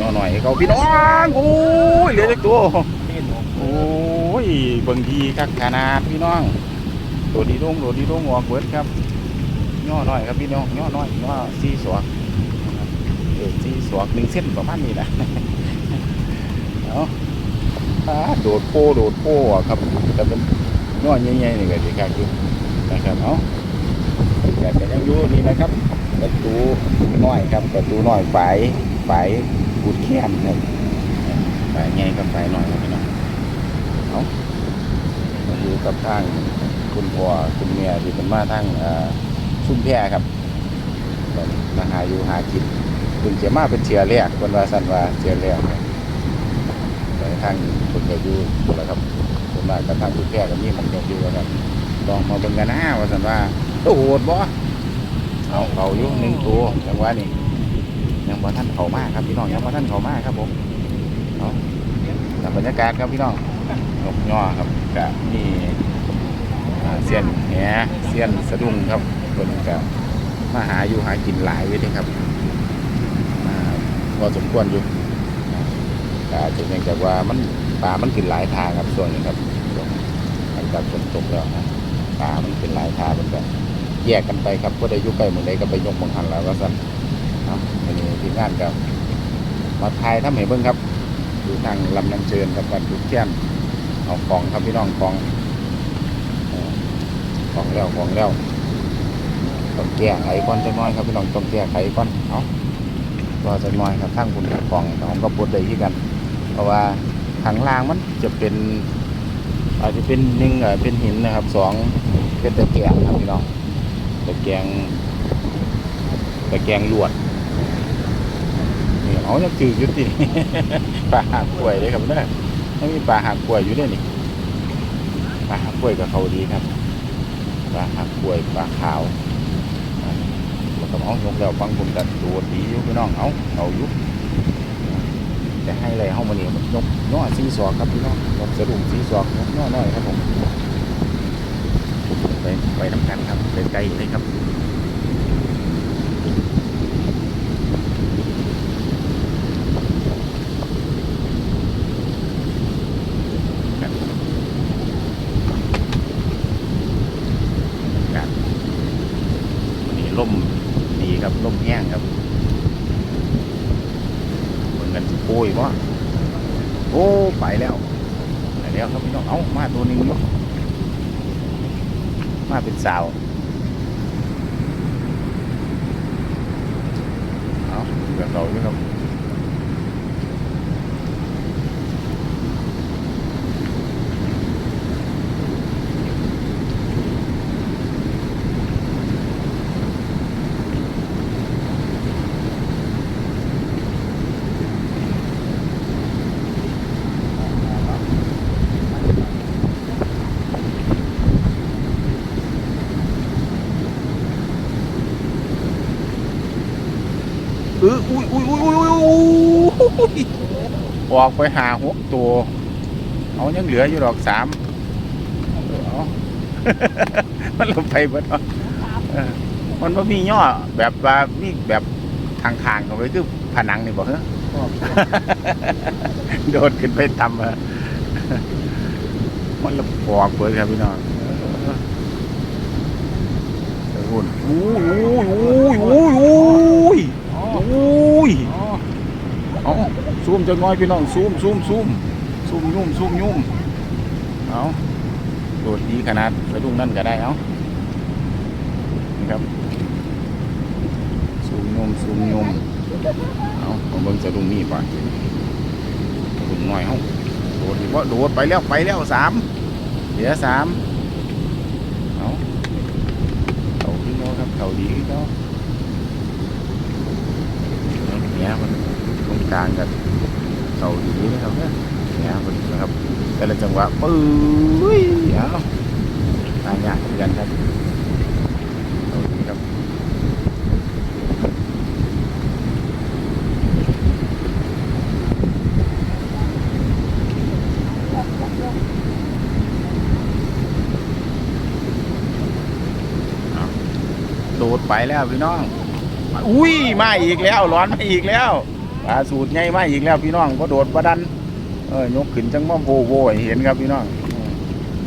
ย่อหน่อยเขาพี่น้องโอ้ยเหลือจักตัวโอ้ยเบิ่งดีคักขนาดพี่น้องตัวดีดงตัวดีดงออกเบิดครับย่อหน่อยครับพี่น้องย่อหน่อยย่อซีสวกเออซีสวกหนึ่งเส้นประมาณนี้นะเอาโดดโป้โดดโป้ครับแต่เป็นย่อใหญ่ๆนี่ก็ดีครับนะครับเอาแต่ยังอยู่นี่นะครับประตูน้อยครับประตูน้อยฝายฝาย กุดแค้นครับฝายใหญ่กับฝายน้อยครับพี่น้องเอามาอยู่กับทางคุณพ่อคุณเมียที่เป็นมาทางเอ่อชุ่มแพครับก็มาหาอยู่หากินเพิ่งจะมาเป็นเชียร์แรกคนว่าสันว่าเชียร์แรกไปทางคนก็อยู่คนละครับคนมากับทางชุ่มแพกับนี่มันก็อยู่กันลองมาเบิ่งกันนะว่าสันว่าโอ้โหดบ่เอาเขาอยู่หนึ่งตัวจังหวะนี้ ยังบ่ท่านเขามากครับพี่น้องยังบ่ท่านเขามากครับผมเอาแต่บรรยากาศครับพี่น้องนกย่อครับกะมีเสียนแหเสียนสะดุ้งครับคนกะมาหาอยู่หากินหลายเด้ครับมาพอสมควรอยู่กะจะเนื่องจากว่ามันปลามันกินหลายทางครับส่วนนี้ครับหลังจากฝนตกแล้วนะปลามันเป็นหลายทางมันก็แยกกันไปครับก็ได้ยุ่ใกล้หมือนใดก็ไปยกบางหันแล้วก็สั่น วันนี้ทีมงานก็มาถ่ายทำให้เบิ่งครับอยู่ทางลำน้ำเชิญกับวัดบุกแก้มเอาของครับพี่น้องของเอ่อของแล้วของแล้วต้องแก้ไขก่อนจะน้อยครับพี่น้องต้องแก้ไขก่อนเอาก็จะน้อยครับทั้งคุณกับของของกระปุกได้ที่กัน เพราะว่าข้างล่างมันจะเป็นอาจจะเป็นหนึ่งเป็นหินนะครับสองเป็นตะแกรงครับพี่น้องตะแกรงตะแกรงลวด เอายังจืดอยุติปลาหากล้วยเลยครับเนี่ยไม่มีปลาหักกล้วยอยู่ด้วยนี่ปลาหักกล้วยกับเขาดีครับปลาหักกล้วยปลาขาวอ่าแล้วก็เอายกแล้วฟังผมตัดตัวดีอยู่พี่น้องเอาเอายู่จะให้อะไรเข้ามาเนี่ยยกย่อซีซอกครับพี่น้องยกสะดุ้งซีซอกยกย่อน้อยครับผมไปไปน้ำกันครับไปไกลเลยครับกันวันนี้ล่มดีครับ ลมแห้งครับเหมือนกันโอ้ยวะโอ้ไปแล้วไปแล้วครับพี่น้องเอามาตัวนึงอยู่มาเป็นสาวเอาเดี๋ยวเราด้วยครับ เอออุ้ยอุ้ยอุ้ยอุ้ยอุ้ยอุ้ย ออกไปหาหกตัวเอายังเหลืออยู่ดอกสามเออเอามันลงไปเบิดเนาะเออมันบ่มีย่อแบบว่ามีแบบทางทางๆเอาไว้คือผนังนี่บอกเหรอโดดขึ้นไปต่ำอะมันละปอกเบิดครับพี่น้องเออเออหุ่นอุ้ยอุ้ยอุ้ยอุ้ยอุ้ย อ๋อ เอา ซูมจะน้อยพี่น้องซูมซูมซูมซูมยุ่มซูมยุ่มเอาโดดดีขนาดไปทุ่งนั่นก็ได้เอานี่ครับซูมยุ่มซูมยุ่มเอาผมเบิ่งจะดุงนี่ก่อนดุงน้อยเฮาโดดดีว่าโดดไปแล้วไปแล้วสามเหลือสามเอาเขาขึ้นแล้วครับเขาดีขึ้นแล้วเนี่ยมันตรงกลางกัน เขาดีนะครับเนี่ยเนี่ยมันนะครับ แต่ละจังหวะปื้ยเอาตายยากเหมือนกันครับเขาดีครับโดดไปแล้วพี่น้อง อุ้ยมาอีกแล้ว ร้อนมาอีกแล้ว ปลาสูตรใหญ่มาอีกแล้วพี่น้องก็โดดประดันเออยกขึ้นจังว่าโวโวเห็นครับพี่น้อง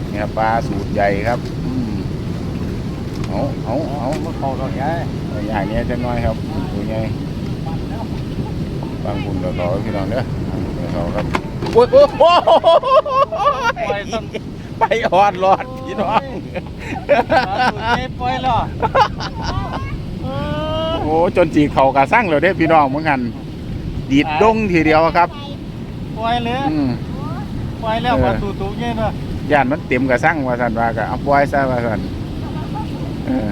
เนี่ยปลาสูตรใหญ่ครับอืมเอาเอาเอามาขอเขาใหญ่เอาใหญ่เนี้ยจังน้อยครับตัวใหญ่บางคุณก็ขอพี่น้องเด้อเดี๋ยวเขาครับโอ้ยโอ้โอ้ปล่อนไปออดรอดพี่น้องปล่อยหรอโอ้จนจีเขากระสั่งเราได้พี่น้องเหมือนกัน ดีดดงทีเดียวครับปล่อยเลยอืม ปล่อยแล้วมาตูตูเงี้ยเนาะย่านมันเต็มกระสั่งว่าสันว่าก็เอาปล่อยซะว่าสันเออ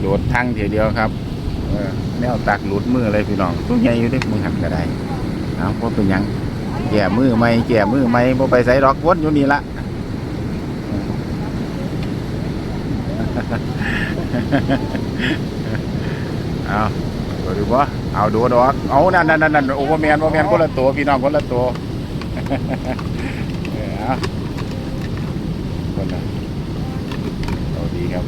โดดทั้งทีเดียวครับ เออแนวตักหลุดมือเลยพี่น้องตัวใหญ่อยู่เด้มือหันก็ได้เอาพเป็นหยังแก่มือไม่แก่มือไม่บ่ไปใส่ดอกวนอยู่นี่ละ เอาดูดิบ่ เอาดูดอกเอานั่นนั่นนั่นโอ้บ่แมนบ่แมนคนละตัวพี่น้องคนละตัวคนละเอาดีครับ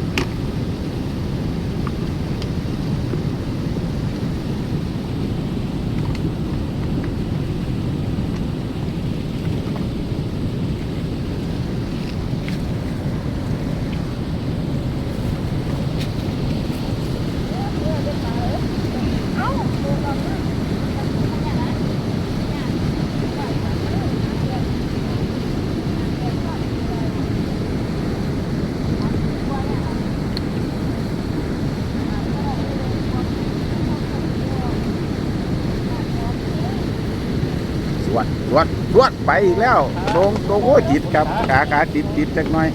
สวดส วดไปอีกแล้วลงลงโอ้ยติดครับขาขาติดติดจักหน่อย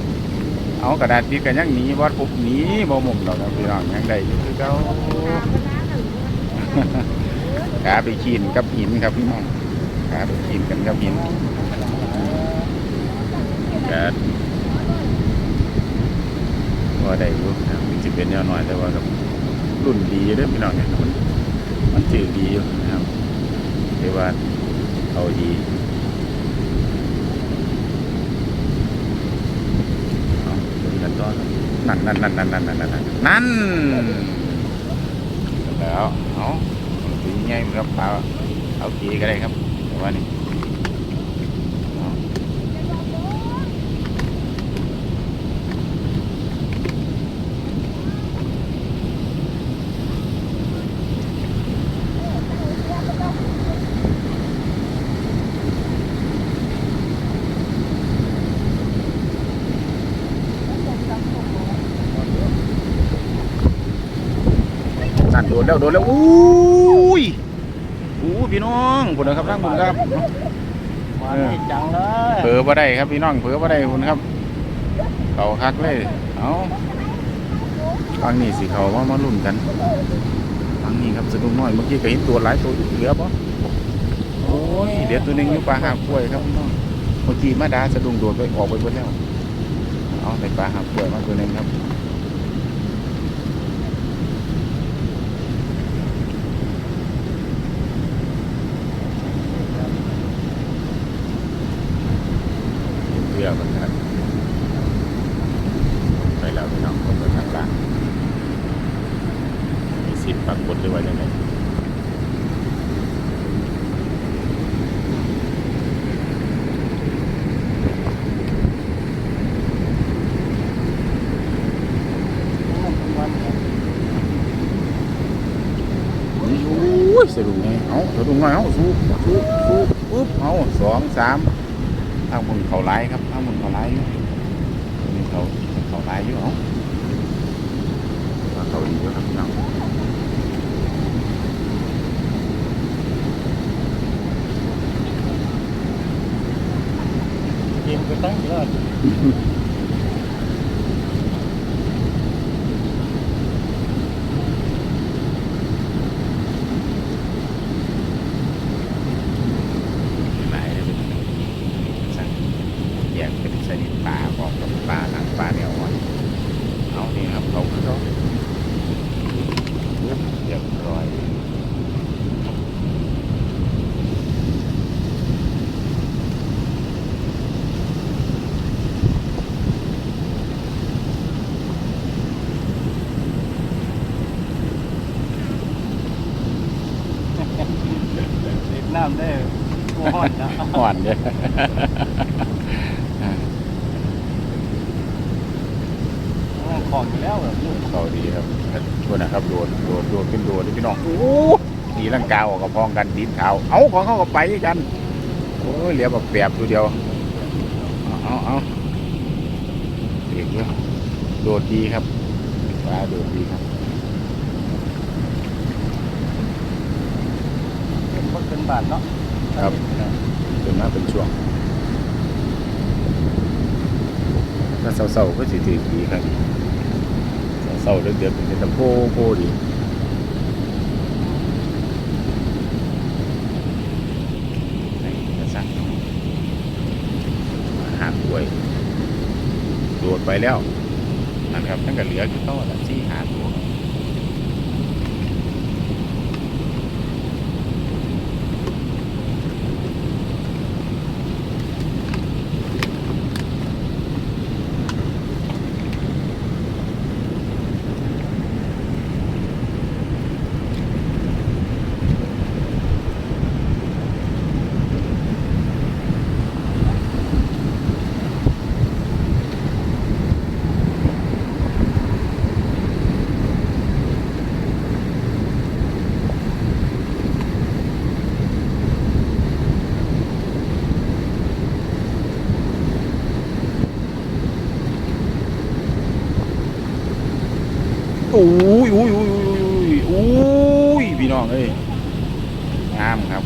เอากระดาษติดกันยังหนีวัดปุ๊บหนีบ่มุมดอกครับพี่น้องยังได้อยู่คือเก่าขาไปขีนกับหินครับพี่น้องขาไปขีนกันกับหินก็ว่าได้อยู่นะครับมันจะเป็นแนวหน่อยแต่ว่ากับรุ่นดีเด้อพี่น้องเนี่ยมันมันจืดดีอยู่นะครับเรียกว่าเอาดีเอา นต่อครับนั่นนั่นนั่นนั่นนั่นนั่นนั่นนั่นแล้วเอาตีง่ายครับเอาเอากีก็ได้ครับแต่ว่านี่เอานั่นโดน แล้วโดนแล้วอุ้ยอู้พี่น้องผลนะครับร่างบุญครับมาให้จังเลยเผลอบ่ได้ครับพี่น้องเผลอบ่ได้คุณครับเขาคักเลยเอาฟังนี่สิเขาว่ามาลุ่นกันฟังนี่ครับสะดุ้งน้อยเมื่อกี้ก็เห็นตัวหลายตัวอยู่เหลือบ่โอ้ยเดี๋ยวตัวหนึงอยู่ปลาหากล้วยครับพี่น้องเมื่อกี้มาดาสะดุ้งโดดไปออกไปหมดแล้วเอาในปลาหากล้วยมาตัวหนึงครับ เรือมันครับไปแล้วพี่น้องคนไปทางล่างมีสิทธิ์ปรากฏหรือว่ายังไงนี่โอ้ยสะดุ้งไงเอาสะดุ้งไงเอาสู้สู้สู้ปุ๊บเอาสองสาม ทางบนเขาไล่ครับทางบนเขาไล่อยู่ตรงนี้เขาเขาไล่อยู่เอาว่าเขาดีอยู่ครับพี่น้องกินไปตั้งเลยหลายเลยเป็นสั่งแยกเป็นชนิดปลาบอกกับปลาหนังปลาเดียวอ่อนเอานี่ครับเขาคือเขาเรียบร้อยำได้บ่ฮ อดนะอ่อนเด้อของอยู่แล้วแบบนี้เขาดีครับชวนนะครับโดดโดดโดดขึ้นโดดนี่พี่น้องโอ้ตีลังกาออกกับพองกันตีนเท้าเอาของเขาก็ไปกันโอ้ยเหลียวแบบแปบตัวเดียวเอาเอาเอาเด็กเยอะโดดดีครับปลาโดดดีครับเป็นคนเป็นบาทเนาะ ครับเป็นมาเป็นช่วงถ้าเศร้าๆก็สิถือดีครับเศร้าๆเดือดๆเป็นตะโพโพดีนี่กระสังมาหาป่วยโดดไปแล้วนั่นครับนั่นก็เหลือคือเขาละที่หาตัวโอ้ยโอ้ยโอ้ยโอ้ยโอ้ยพี่น้องเอ้ยงามครับ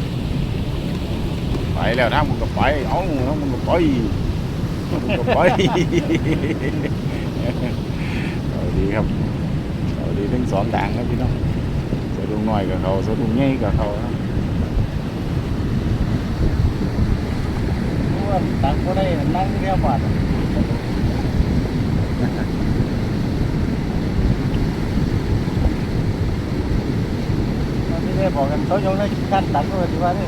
ไปแล้วถ้ามึงก็ไป เอาถ้ามึงก็ไป มึงก็ไปเอาดีครับเอาดีทั้งสองด่างครับพี่น้องสะดุ้งน้อยกับเขาสะดุ้งใหญ่กับเขาครับเพราะว่าตักก็ได้นั่งเรียบบาทมันไม่ได้บอกกันเขายังได้การตักก็ที่ว่านี่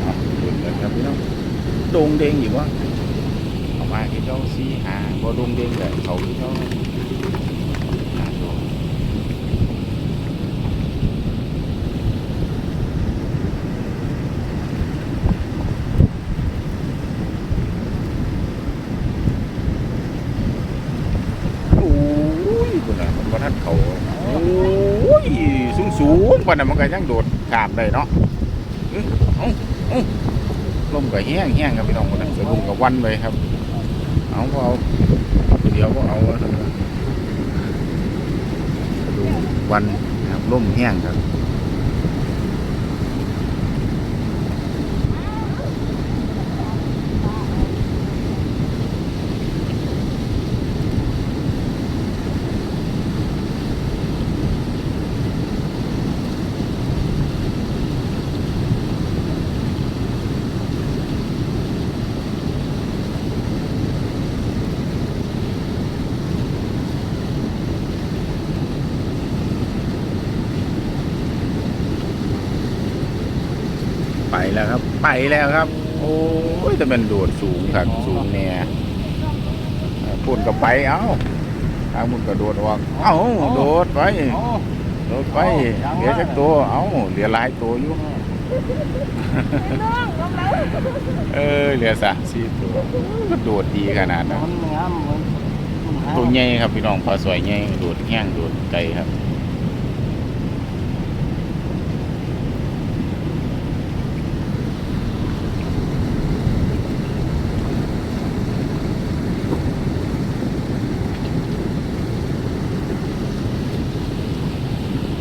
เอาดุนเลยครับพี่น้อง โดงเด้งอยู่วะเอามาที่เจ้าซีหาพอโดงเด้งเลยเขาที่เจ้าหาตัวโอ้ยคนน่ะมันบ่ทันเขาโอ้ยสูงสูงๆกว่านั้นมันก็ยังโดดข้ามได้เนาะอื้อเอ้าเอ้าลมก็แห้งแห้งครับพี่น้องคนนั้นสะดุ้งกับวันเลยครับ เอาก็เอาเดี๋ยวก็เอาว่าซั่นนะสะดุ้งวันนะครับลมแห้งครับ แล้วครับ ไปแล้วครับ โอ้ยแต่มันโดดสูงครับสูงเนี่ยพุ่นก็ไปเอ้าทางพุ่นก็โดดออกเอ้าโดดไปอ๋อโดดไปเหลือจักตัวเอ้าเหลือหลายตัวอยู่เออเหลือสามสี่ตัวก็โดดดีขนาดนั้นมันงามเหมือนตัวใหญ่ครับพี่น้องปลาสวยใหญ่โดดแห้งโดดไกลครับ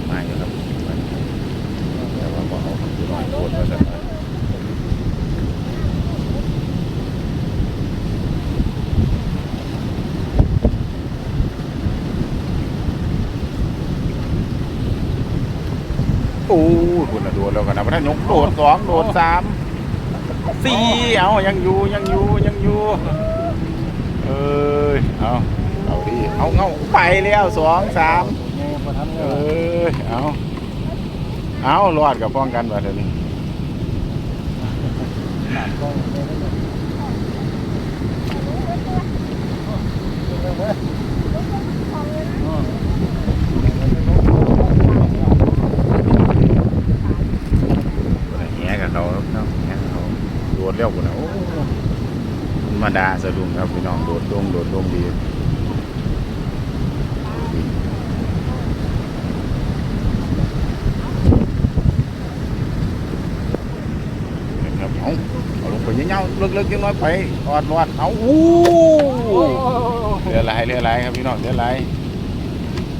มาอยู่ครับมาอยู่ครับแต่ว่าบอกเอาครับพี่น้องโคตรมาสั่นเลยโอ้ยคุณน่ะโดดแล้วกั นนะพระนกโดดสองโดดสามสี่เอายังอยู่ยังอยู่ยังอยู่เอ้ยเอาเอาดิเอาเงาไปแล้วสองสามเลเอยเอาเอารอดกับป้องกันว่าเดี๋ยวนี้เลยนะเนี่ยอืม แหงกับเขาครับเนาะแหงกับเขาโดดเร็วกว่านะโอ้ธรรมดาสะดุ้งครับพี่น้องโดดลงโดดลงดีนะครับเอาเอาลงไปเงี้ยวๆลึกๆยังน้อยไปออดรอดเอาอู้เรือลายเรือลายครับพี่น้องเรือลาย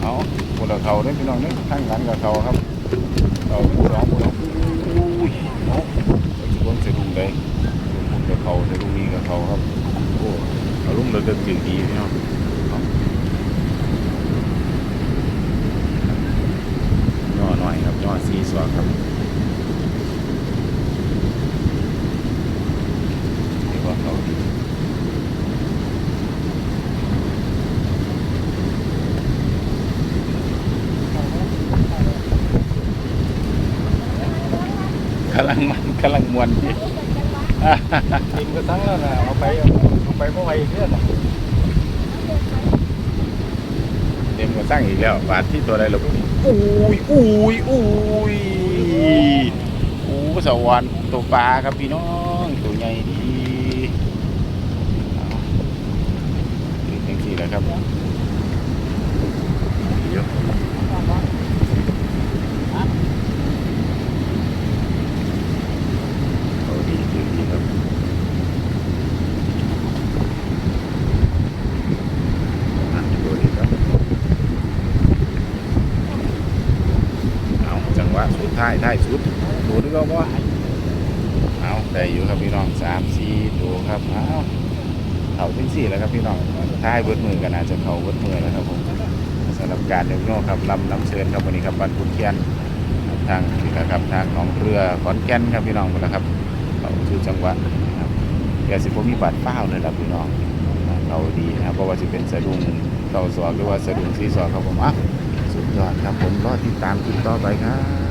เอาคนละเขาเด้อพี่น้องเด้อข้างหลังกับเขาครับเอาผู้ร้องผู้ร้องอุ้ยเนาะไอ้คนสะดุ้งเลย เขาครับ โอ้อาลุงเราเดินจริงดีพี่น้องเอาย่อหน่อยครับย่อซีสวครับเดี๋ยวว่าเขาดีกำลังมันกำลังมวนดี กินก็ทั้งแล้วนะเอาไปเอาไปเมื่อไหร่เพื่อนเต็มก็สร้างอีกแล้วบาทที่ตัวใดเราอุ้ยอุ้ยอุ้ยโอ้สวรรค์ตัวปลาครับพี่น้องตัวใหญ่ดีเอาเป็นจังสี่แหละครับเดี๋ยวเอาดีดีดีครับอะดูดีครับ เอาจังหวะสุด ท้ายท้ายสุดดูดีก็ว่าเอาได้อยู่ครับพี่น้องสามสี่ดูครับเอาเขาถึงสี่แล้วครับพี่น้องท้ายเบิดมือกันอาจจะเขาเบิดมือแล้วครับผมสำหรับการเดินโน่ครับลำน้ำเชิญครับวันนี้ครับบ้านคุณเคียนทางนี่ครับทางหนองเรือขอนแก่นครับพี่น้องหมดแล้วครับเขาคือจังหวะนะครับแกสิผมมีบาดเป้าเลยครับพี่น้องเขาดีนะครับเพราะว่าจะเป็นสะดุ้งเต่าสวกหรือว่าสะดุ้งซีสวกครับผมอะสุดยอดครับผมรอติดตามคลิปต่อไปครับ